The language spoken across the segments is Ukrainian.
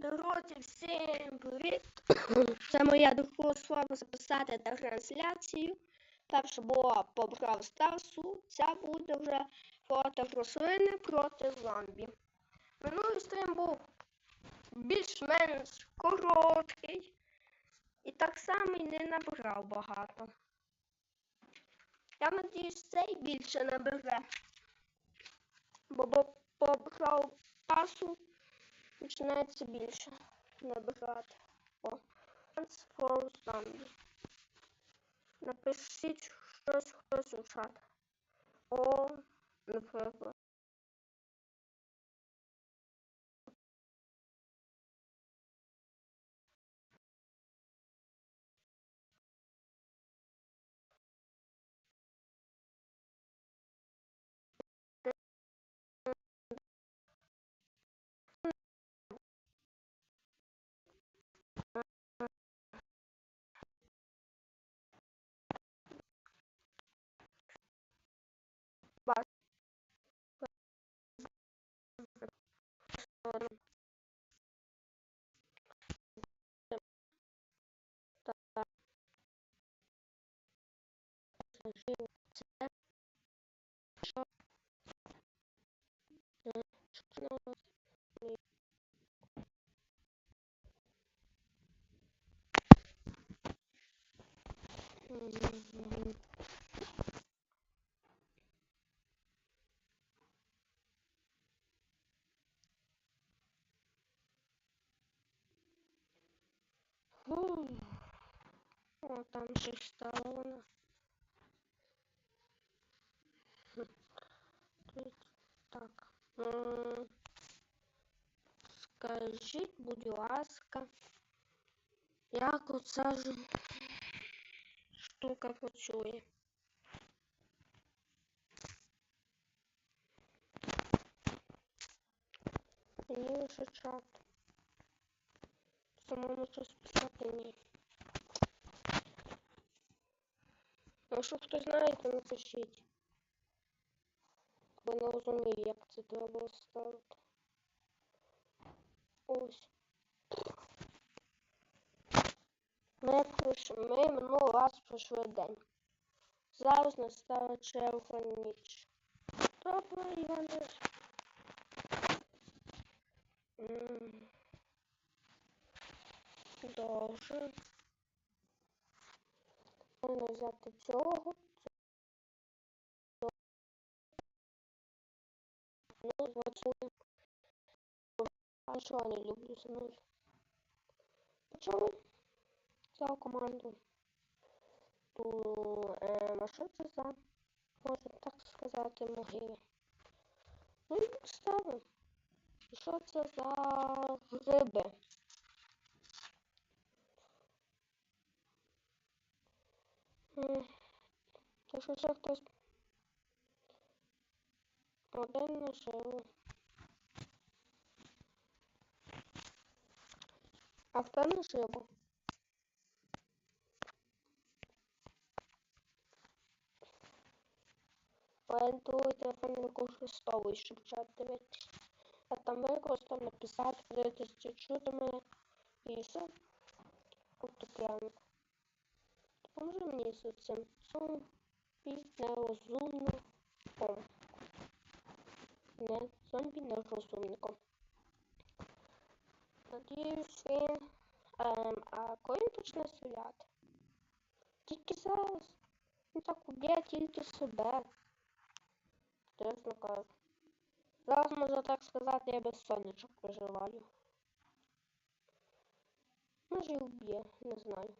Друзі, всім привіт! Це моя друга спроба записати трансляцію. Перша була по Brawl Старсу, ця буде вже проти рослини проти зомбі. Минулий стрім був більш-менш короткий і так само й не набрав багато. Я надіюсь, цей більше набере. Бо по- Brawl Старсу починається більше набирати. О, Dance for. Напишіть щось хтось у чат. О, наприклад. sorun Çok çok О, там ще стала вона. Хм. Тут Так. М, Скажіть, будь ласка, як оця ж штука працює? Мені лише чат. Самому щось писати ні. Якщо хтось знає, то напишіть. Бо не розумію, як це треба ставити. Ось. Ми, ми минулий раз пройшли день. Зараз настала черга ніч. Добре, Іване. М. Добре. Можна взяти цього. Ну, працює. А що я не люблю за нуль? Почали? Взяв команду. Ту, е, а за, можна так сказати, могила? Ну і ставимо. І що за гриби? Якщо це хтось один нажив. А хто нажив? Орієнтуй телефон використовуй, щоб чат дивитися. А там використав написати, подивитися, чи чути мене. І все. Кутупляно. Допоможи мені цим зомбі нерозумником. Не зомбі нерозумником. Надіюсь, він... Ем, а коли він почне стріляти? Тільки зараз. Він так уб'є тільки себе. Чесно кажу. Зараз можна так сказати, я без сонечок проживаю. Може і вб'є, не знаю.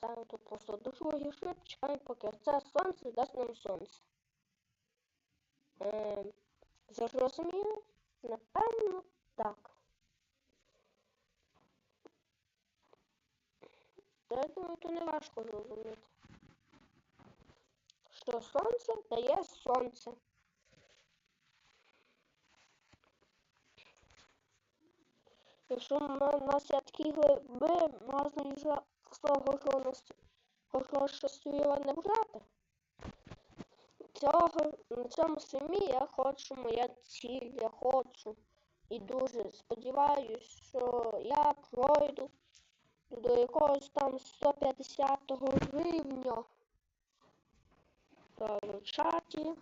Поставимо тут просто другий шип, чекаємо, поки це сонце дасть нам сонце. Ем, зрозуміло? Напевно, так. Та я думаю, то не важко зрозуміти. Що сонце дає сонце. Якщо в нас є такі гриби, можна і за того, що щасливо не брати. Цього, на цьому самі я хочу моя ціль, я хочу І дуже сподіваюсь, що я пройду до якогось там 150 рівня. Та в чаті.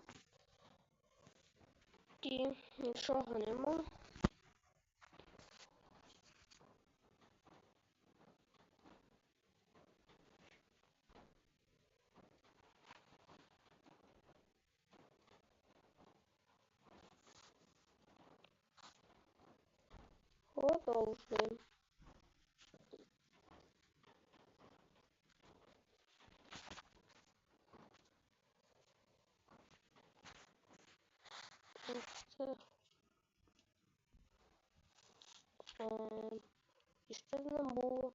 І нічого нема. должны Просто... Е, і що нам?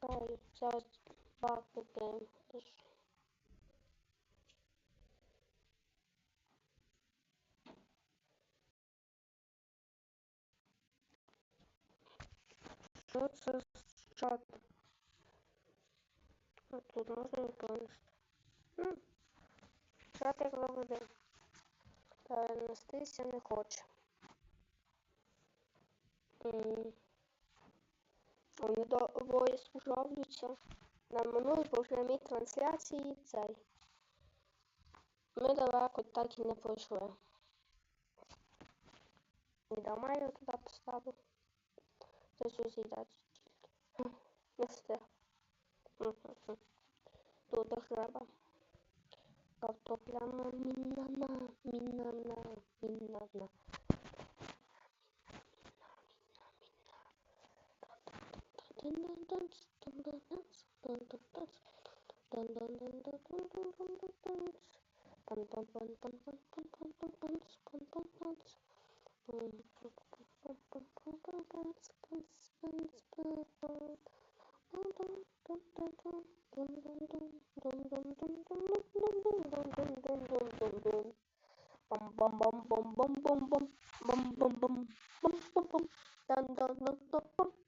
I just bought the game. Что это с чатом? А тут можно выполнить. Ну, чат як завжди. Та нестися не хоче. Mm. Вони двоє служавлються. На минулій програмі трансляції цей. Ми далеко так і не пройшли. І дома я туди поставив. Це сусідати. Не встиг. Мгм. Тут треба. Картопляна мінана, мінана, bum bum bum bum bum bum bum bum bum dum dum dum dum bum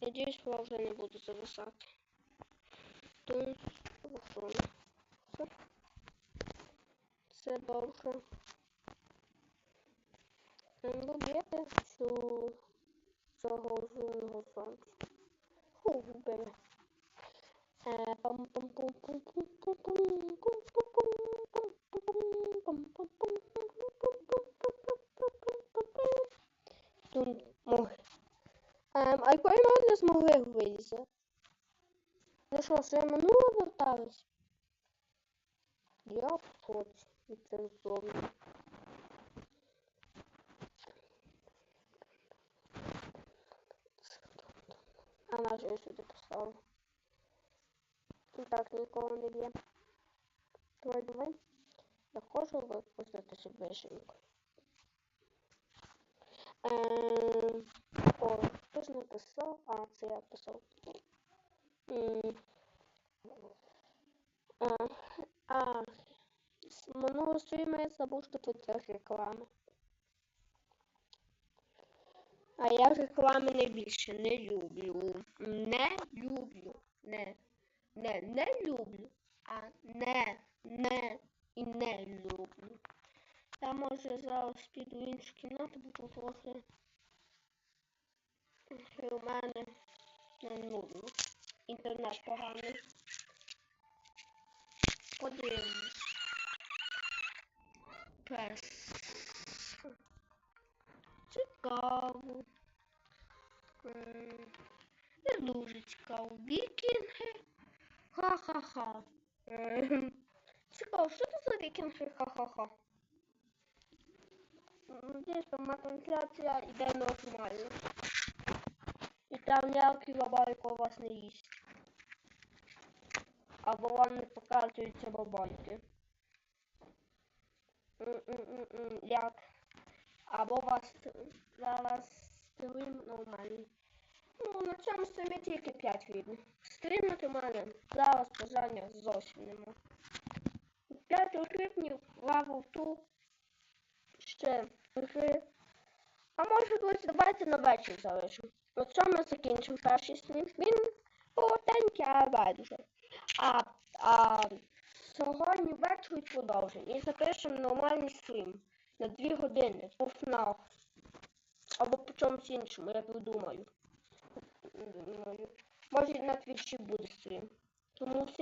Надеюсь, я уже не буду зависать. Тут телефон. Це бабка. Ну, б'єте цю цього жуного сонця. Morre. Um, ai qual não nos morrer, Luísa? Nós trouxemos não voltavas. E ó, putz, me transformou. Цих зомбі. А на що я сюди поставив? І так нікого не б'є. Давай, давай. Я хочу випустити собі вишеньку. Ем, о, хтось написав, а це я писав. М, А, а минулого стріму я забув, що тут теж реклами. А я реклами найбільше не люблю. Не люблю. Не. Не, не люблю. А не, не і не люблю. Я може зараз піду в іншу кімнату, бо трохи у мене Не нудно. Інтернет поганий. Подивимось. Перс. Цікаво. М, Не дуже цікаво. Вікінги. Ха-ха-ха. Ем, Цікаво, що це за вікінги? Ха-ха-ха. Надіюсь, моя трансляція йде нормально. І там ніякий бабайко вас не їсть. Або вам не показуються бабайки. Як? Або вас зараз стрім нормальний. Ну, на цьому стрімі тільки 5 відео. Стрімити в мене зараз бажання зовсім нема. 5 гривнів, лаву ту, ще гри. А може друзі, давайте на вечір залишимо. На цьому закінчимо перший стрім. Він коротенький, а байдуже. А, а сьогодні ввечері продовжимо. І запишемо нормальний стрім на 2 години по FNAF. Або по чомусь іншому, я подумаю. Думаю. Може на твічі буде стрім. Тому всім